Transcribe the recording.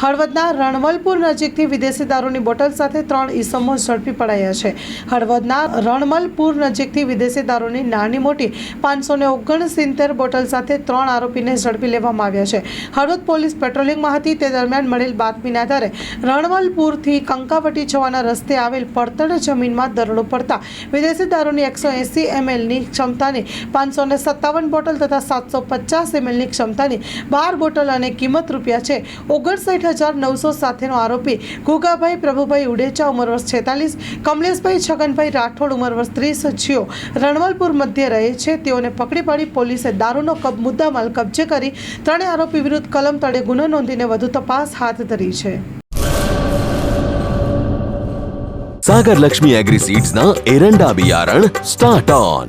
હળવદના રણમલપુર નજીકથી વિદેશી દારૂની બોટલ સાથે ત્રણ ઈસમો ઝડપી પડાયા છે. હળવદના રણમલપુર નજીકથી વિદેશી દારૂની નાની મોટી પાંચસો ને ઓગણસિત્તેર બોટલ સાથે ત્રણ આરોપીને ઝડપી લેવામાં આવ્યા છે. હળવદ પોલીસ પેટ્રોલિંગમાં હતી. તે દરમિયાન મળેલ બાતમીના આધારે રણમલપુરથી કંકાવટી જવાના રસ્તે આવેલ પડતર જમીનમાં દરડો પડતા વિદેશી દારૂની એકસો એંસી એમએલની ક્ષમતાની પાંચસો ને સત્તાવન બોટલ તથા સાતસો પચાસ એમએલની ક્ષમતાની બાર બોટલ અને કિંમત રૂપિયા છે ઓગણસાઠ હજાર નવસો સાથેનો આરોપી ગુગાભાઈ પ્રભુભાઈ ઉડેચા ઉંમર વર્ષ છેતાલીસ કમલેશભાઈ છગનભાઈ રાઠોડ ઉંમર વર્ષ ત્રીસ જીઓ રણવલપુર મધ્યે રહે છે. તેઓને પકડી પાડી પોલીસે દારૂનો કબ મુદ્દામાલ કબજે કરી ત્રણે આરોપી વિરુદ્ધ કલમ તળે ગુનો નોંધીને વધુ તપાસ હાથ ધરી છે. સાગર લક્ષ્મી એગ્રીસીડ્સના એરંડા બિયારણ સ્ટાર્ટ ઓન.